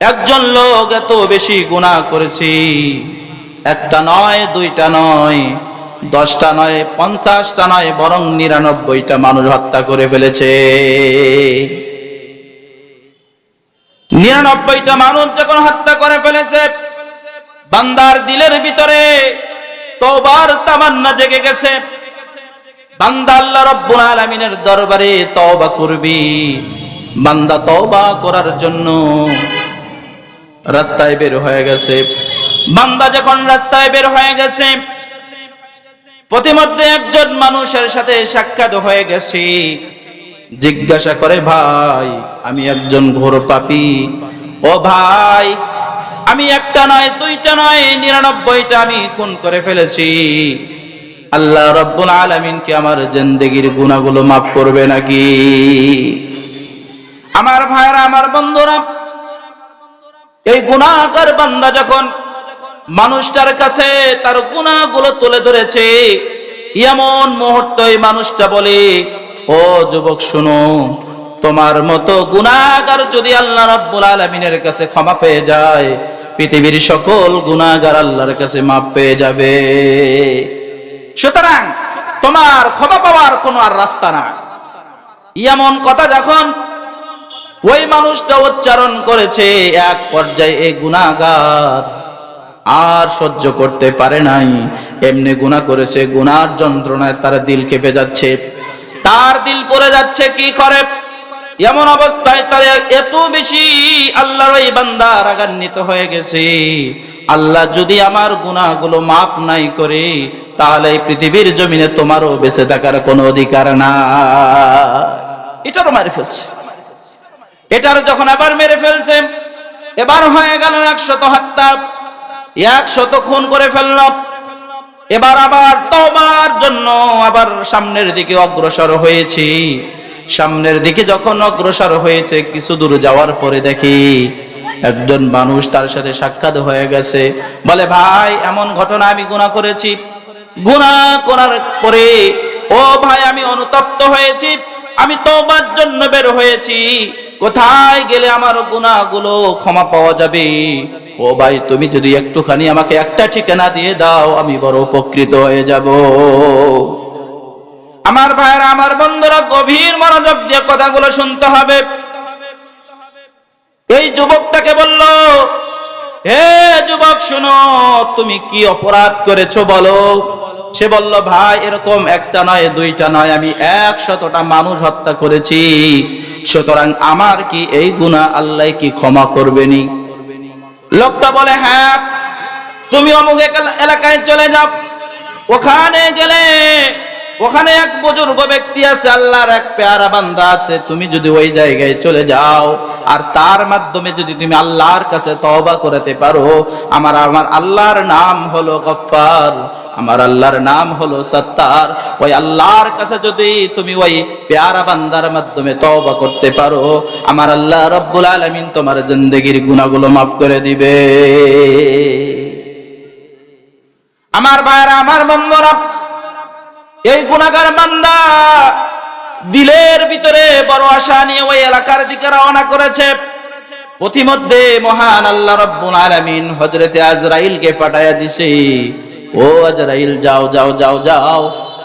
একজন লোক এত বেশি গুনাহ করেছি। একটা নয়, দুইটা নয়, দশটা নয়, পঞ্চাশটা নয়, বরং নিরানব্বইটা মানুষ হত্যা করে ফেলেছে। নিরানব্বইটা মানুষ যখন হত্যা করে ফেলেছে, বান্দার দিলের ভিতরে তোবার তামান্না জেগে গেছে। বান্দা আল্লাহ রব্বুল আলামিনের দরবারে তওবা করবি। বান্দা তওবা করার জন্য রাস্তায় বের হয়ে গেছে। বান্দা যখন রাস্তায় বের হয়ে গেছে প্রতিমধ্যে একজন মানুষের সাথে সাক্ষাৎ হয়ে গেছে। জিজ্ঞাসা করে, ভাই, আমি একজন ঘোর পাপী। ও ভাই, আমি একটা নয়, দুইটা নয়, নিরানব্বইটা আমি খুন করে ফেলেছি। আল্লাহ রব্বুল আলমিন কি আমার জিন্দগির গুণাগুলো মাফ করবে নাকি? আমার ভাইরা আমার বন্ধুরা এই গুণাকার বান্দা যখন মানুষটার কাছে তার গুণাগুলো তুলে ধরেছে এমন মুহূর্ত মানুষটা বলে, ও যুবক, শুনো, তোমার মতো গুণাগার যদি আল্লাহ রাব্বুল আলামিনের কাছে ক্ষমা পেয়ে যায়, পৃথিবীর সকল গুণাগার আল্লাহর কাছে মাপ পেয়ে যাবে। সুতরাং তোমার ক্ষমা পাওয়ার কোনো আর রাস্তা না এমন কথা যখন ওই মানুষটা উচ্চারণ করেছে, এক পর্যায়ে এই গুণাগার। আর সহ্য করতে পারে নাই। এমনি গুণা করেছে গুনার যন্ত্রণায় তার দিল কেঁপে যাচ্ছে। তার দিল পড়ে যাচ্ছে, কি করে? এমন অবস্থায় তার এত বেশি আল্লাহর ওই বান্দা রাগান্বিত হয়ে গেছে। আল্লাহ যদি আমার গুনাহগুলো মাফ নাই করে, তাহলে এই পৃথিবীর জমিনে তোমারও বেঁচে থাকার কোনো অধিকার না এটারও মারি ফেলছে। এটার যখন আবার মেরে ফেলছে, এবার হয়ে গেল একশত হত্যা, একশত খুন করে ফেলল। এবার আবার তোমার জন্য আবার সামনের দিকে অগ্রসর হয়েছি। সামনের দিকে যখন অগ্রসর হয়েছে, কিছু দূর যাওয়ার পরে দেখি একজন মানুষ তার সাথে সাক্ষাৎ হয়ে গেছে। বলে, ভাই, এমন ঘটনা আমি গুণা করেছি। গুণা করার পরে, ও ভাই, আমি অনুতপ্ত হয়েছি। আমি তোমার জন্য বের হয়েছি। কোথায় গেলে আমার গুণাগুলো ক্ষমা পাওয়া যাবে? ও ভাই, তুমি যদি একটুখানি আমাকে একটা ঠিকানা দিয়ে দাও, আমি বড় উপকৃত হয়ে যাব। আমার ভাইরা আমার বন্ধুরা, গভীর মনোযোগ দিয়ে কথাগুলো শুনতে হবে। এই যুবকটাকে বলল হে যুবক, শুনো, তুমি কি অপরাধ করেছ বলো? সে বলল, ভাই, এরকম একটা নয়, দুইটা নয়, আমি একশতটা মানুষ হত্যা করেছি। সুতরাং আমার কি এই গুণা আল্লাহ কি ক্ষমা করবেনি? লোকটা বলে হ্যাঁ তুমি অমুক এলাকায় চলে যাও। ওখানে গেলে ওখানে এক বুজুর্গ ব্যক্তি আছে, আল্লাহর এক পেয়ারা বান্দা আছে, তুমি যদি ওই জায়গায় চলে যাও, আর তার মাধ্যমে যদি তুমি আল্লাহর কাছে তওবা করতে পারো, আমার আমার আল্লাহর নাম হলো গফফার, আমার আল্লাহর নাম হলো সত্তার, ওই আল্লাহর কাছে যদি তুমি ওই পেয়ারা বান্দার মাধ্যমে তওবা করতে পারো, আমার আল্লাহ রব্বুল আলামিন তোমার জিন্দেগির গুনাহগুলো মাফ করে দিবে। আমার ভাইরা, আমার বন্ধুরা এই গুণাগার বান্দা দিলের ভিতরে বড় আশা নিয়ে ওই এলাকার দিকে রওনা করেছে। পথিমধ্যে মহান আল্লাহ রব্বুল আলামিন হযরতে আজরাইলকে পাঠায়া দিছে। ও আজরাইল, যাও যাও যাও যাও।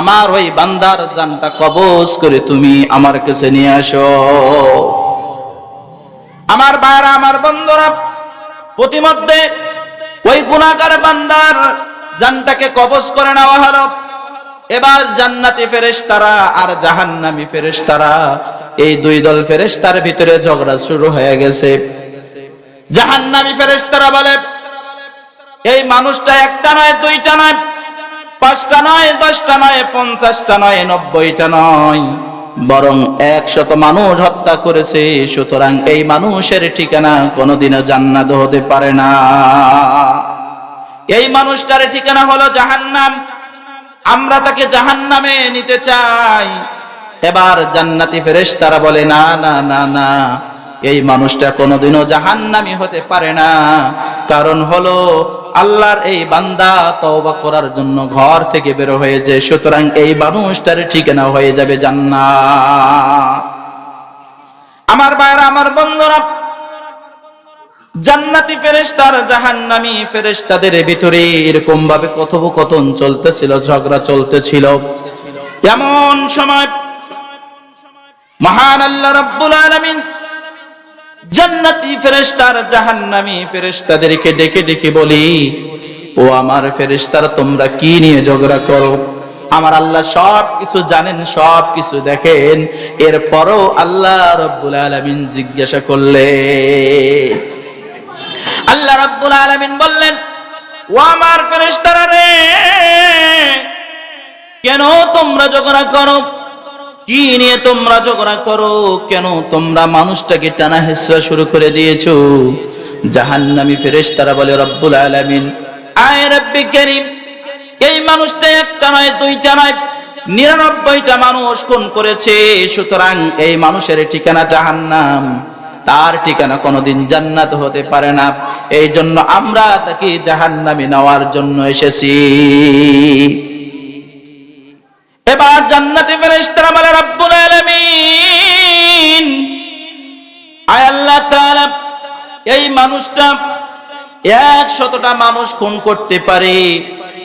আমার ওই বান্দার জানটা কবজ করে তুমি আমার কাছে নিয়ে আসো। আমার ভাইরা, আমার বন্ধুরা প্রতিমধ্যে ওই গুণাকার বান্দার জানটাকে কবজ করে নেওয়া হলো। এবার জান্নাতি ফেরেশতারা আর জাহান্নামী ফেরেশতারা এই দুই দল ফেরেশতার ভিতরে ঝগড়া শুরু হয়ে গেছে। জাহান্নামী ফেরেশতারা বলে, এই মানুষটা একটা নয়, দুইটা নয়, পাঁচটা নয়, দশটা নয়, পঞ্চাশটা নয়, নব্বইটা নয়, বরং একশত মানুষ হত্যা করেছে। সুতরাং এই মানুষের ঠিকানা কোনোদিনও জান্নাত হতে পারে না। এই মানুষটার ঠিকানা হলো জাহান্নাম। আমরা তাকে জাহান্নামে নিতে চাই। এবার জান্নাতি ফেরেশতারা বলে, না না না না, এই মানুষটা কোনোদিনও জাহান্নামি হতে পারে না। কারণ হলো আল্লাহর এই বান্দা তওবা করার জন্য ঘর থেকে বের হয়েছে। সুতরাং এই মানুষটার ঠিকানা হয়ে যাবে জান্নাত। আমার ভাইরা, আমার বন্ধুরা জান্নাতি ফেরেশতার জাহান্নামী ফেরেশতাদের ভিতরে এরকম ভাবে কথোপকথন চলতেছিল, ঝগড়া চলতেছিল। এমন সময় মহান আল্লাহ রাব্বুল আলামিন জান্নাতি ফেরেশতার জাহান্নামী ফেরেশতাদেরকে ডেকে ডেকে বলি, ও আমার ফেরেশতারা, তোমরা কি নিয়ে ঝগড়া করো? আমার আল্লাহ সব কিছু জানেন সব কিছু দেখেন। এরপরও আল্লাহ রব্বুল আলামিন জিজ্ঞাসা করলেন আল্লাহ রাব্বুল আলামিন বললেন, ও আমার ফেরেশতারা রে, কেন তোমরা ঝগড়া করো? কি নিয়ে তোমরা ঝগড়া করো? কেন তোমরা মানুষটাকে টানা হেসরা শুরু করে দিয়েছ? জাহান্নামী ফেরেশতারা বলে, রব্বুল আলামিন, আয় রব্বি করিম, এই মানুষটা একটা নয়, দুইটা নয়, নিরানব্বইটা মানুষ খুন করেছে, সুতরাং এই মানুষের ঠিকানা জাহান্নাম। তার ঠিকানা কোনোদিন জান্নাত হতে পারে না। এই জন্য আমরা তাকে জাহান্নামে নেওয়ার জন্য এসেছি। এবার জান্নাতে ফেরেশতারা বলে, রব্বুল আলামিন, আয় আল্লাহ তাআলা, এই মানুষটা এক শতটা মানুষ খুন করতে পারে।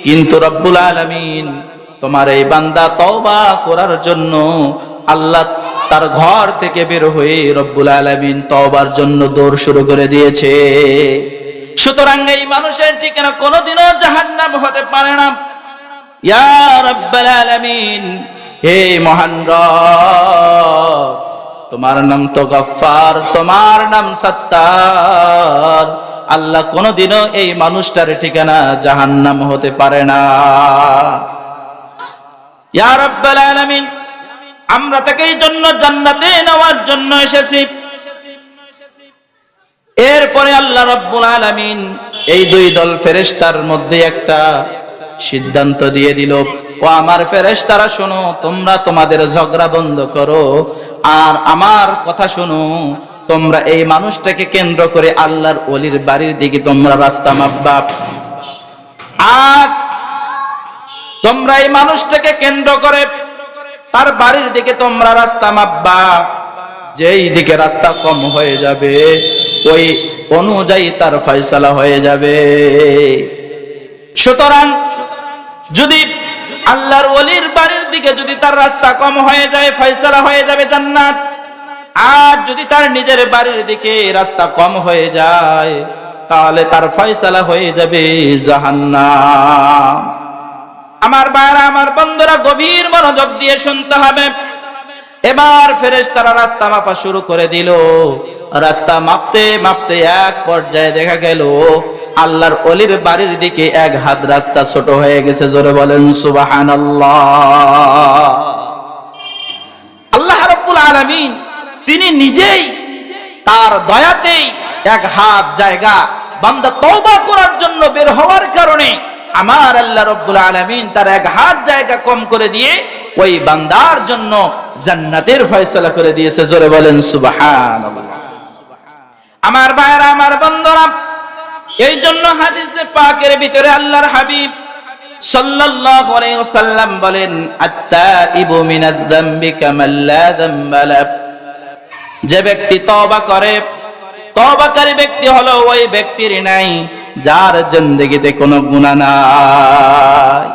কিন্তু রব্বুল আলামিন, তোমার এই বান্দা তওবা করার জন্য আল্লাহ তার ঘর থেকে বের হয়ে রব্বুল আলমিন তবার জন্য দৌড় শুরু করে দিয়েছে। সুতরাং এই মানুষের ঠিকানা কোনোদিনও জাহান্নাম হতে পারে না। হে মহান তোমার নাম তো গফফার, তোমার নাম সত্তার। আল্লাহ কোনোদিনও এই মানুষটার ঠিকানা জাহান্নাম হতে পারে না। ইয়া আলামিন আমরা তাকে এই জন্য জান্নাতে নেওয়ার জন্য এসেছি। এরপরে আল্লাহ রব্বুল আলামিন এই দুই দল ফেরেশতার মধ্যে একটা সিদ্ধান্ত দিয়ে দিল, ও আমার ফেরেশতারা, শোনো, তোমরা তোমাদের ঝগড়া বন্ধ করো আর আমার কথা শোনো, তোমরা এই মানুষটাকে কেন্দ্র করে আল্লাহর অলির বাড়ির দিকে তোমরা রাস্তা মাপবা। আর তোমরা এই মানুষটাকে কেন্দ্র করে তার বাড়ির দিকে তোমরা রাস্তা মাপবা। যেই দিকে রাস্তা কম হয়ে যাবে, ওই অনুযায়ী তার ফয়সালা হয়ে যাবে। সুতরাং যদি আল্লাহর ওলির বাড়ির দিকে যদি তার রাস্তা কম হয়ে যায়, ফয়সালা হয়ে যাবে জান্নাত। আর যদি তার নিজের বাড়ির দিকে রাস্তা কম হয়ে যায়, তাহলে তার ফয়সালা হয়ে যাবে জাহান্নাম। আমার বাইরা আমার বন্ধুরা, গভীর মনোযোগ দিয়ে শুনতে হবে। এবার ফেরেশ তারা রাস্তা মাপা শুরু করে দিল। রাস্তা মাপতে মাপতে এক পর্যায়ে দেখা গেল, আল্লাহর অলির বাড়ির দিকে এক হাত রাস্তা ছোট হয়ে গেছে। জোরে বলেন সুবাহান আল্লাহ রাব্বুল আলামিন, তিনি নিজেই তার দয়াতেই এক হাত জায়গা, বান্দা তওবা করার জন্য বের হওয়ার কারণে আমার আল্লাহ রব্বুল আলামিন তার এক হাত জায়গা কম করে দিয়ে ওই বান্দার জন্য জান্নাতের ফয়সলা করে দিয়েছে। জোরে বলেন, সুবহানাল্লাহ। আমার ভাইরা আমার বন্ধুরা, এই জন্য হাদিসে পাকের ভিতরে আল্লাহর হাবিব সাল্লাল্লাহু বলেন যে ব্যক্তি তওবা করে, তওবাকারী ব্যক্তি হলো ওই ব্যক্তির নাই যার জিন্দেগিতে কোনো গুনাহ নাই।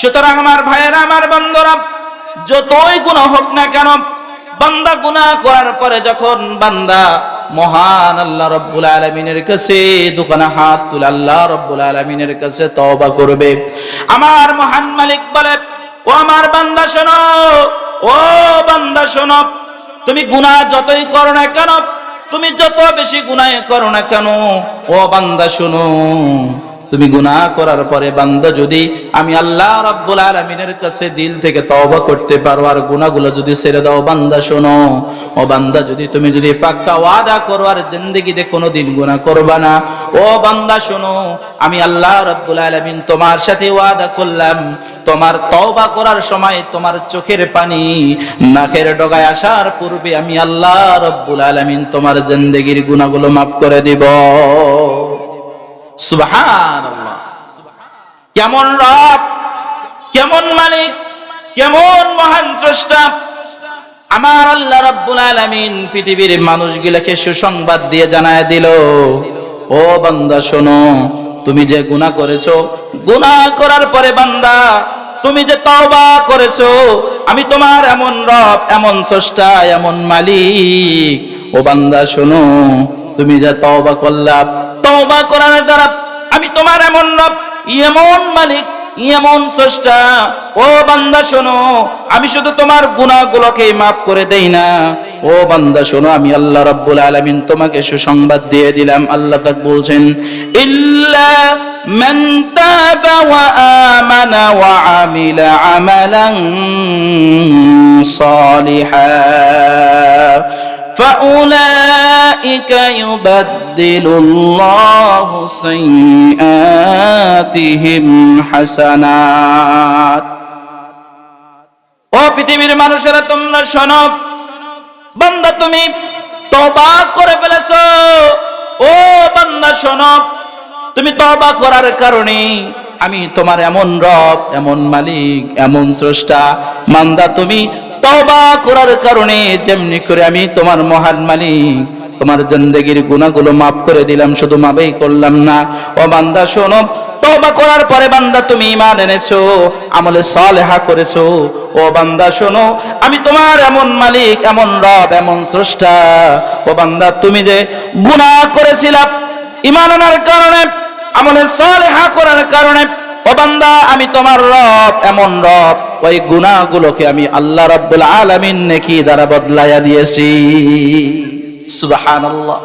সুতরাং আমার ভাইয়েরা, আমার বন্ধুরা, যতই গুনাহ হোক না কেন, বান্দা গুনাহ করার পরে যখন বান্দা মহান আল্লাহ রব্বুল আলমিনের কাছে দোকানে হাত তুলে আল্লাহ রব্বুল আলমিনের কাছে তওবা করবে, আমার মহান মালিক বলে, ও আমার বান্দা শোনো, ও বান্দা শোনো, তুমি গুনাহ যতই করো না কেন তুমি যত বেশি গুনায় করো না কেন ও বান্দা শোনো। তুমি গুনাহ করার পরে বান্দা যদি আমি আল্লাহ রাব্বুল আলামিনের কাছে দিল থেকে তওবা করতে পারো আর গুনাহগুলো যদি ছেড়ে দাও, বান্দা শোনো, ও বান্দা যদি তুমি যদি পাক্কা ওয়াদা করো আর জিন্দেগিতে কোনোদিন গুনাহ করবা না, ও বান্দা শোনো, আমি আল্লাহ রাব্বুল আলামিন তোমার সাথে ওয়াদা করলাম, তোমার তওবা করার সময় তোমার চোখের পানি নাকের ডগায় আসার পূর্বে আমি আল্লাহ রাব্বুল আলামিন তোমার জিন্দেগির গুনাহগুলো মাফ করে দিব। কেমন রব, কেমন মালিক, কেমন মহান স্রষ্টা। আমার আল্লাহ রাব্বুল আলামিন পৃথিবীর মানুষগুলোকে সুসংবাদ দিয়ে জানায় দিল। ও বান্দা, শোনো, তুমি যে গুনাহ করেছ, গুনাহ করার পরে বান্দা, তুমি যে তওবা করেছ, আমি তোমার এমন রব, এমন স্রষ্টা, এমন মালিক। ও বান্দা, শোনো, তুমি যে তওবা করলা তওবা করার দ্বারা আমি তোমার এমন রব, এমন মালিক, এমন স্রষ্টা। ও বান্দা, শোনো, আমি শুধু তোমার গুনাহগুলোকে মাফ করে দেই না। ও বান্দা, শোনো, আমি আল্লাহ রাব্বুল আলামিন তোমাকে সুসংবাদ দিয়ে দিলাম। আল্লাহ তাক বলছেন, ইল্লা মান তাবা ওয়া আমানা ওয়া আমিলা আমালান সালিহা। فأولئك يبدل الله سيئاتهم حسنات ও পৃথিবীর মানুষেরা তোমরা শোনো বান্দা তুমি তবা করে ফেলেছো ও বান্দা শোনো তুমি তবা করার কারণে আমি তোমার এমন রব, এমন মালিক, এমন স্রষ্টা, মান্দা তুমি তবা করার কারণে যেমনি করে আমি তোমার মহান মালিক। তোমার জিন্দগির গুণাগুলো মাফ করে দিলাম, শুধু মাফই করলাম না। ও বান্দা, শোনো, তওবা করার পরে বান্দা তুমি ঈমান এনেছো, আমলে সালেহা করেছ। ও বান্দা, শোনো, আমি তোমার এমন মালিক, এমন রব, এমন স্রষ্টা। ও বান্দা, তুমি যে গুনাহ করেছিলা, ঈমান আনার কারণে আমলে সালেহা করার কারণে বান্দা, আমি তোমার রব, এমন রব, ওই গুনাহগুলোকে আমি আল্লাহ রাব্বুল আলামিন নেকি দ্বারা বদলাইয়া দিয়েছি। সুবহানাল্লাহ।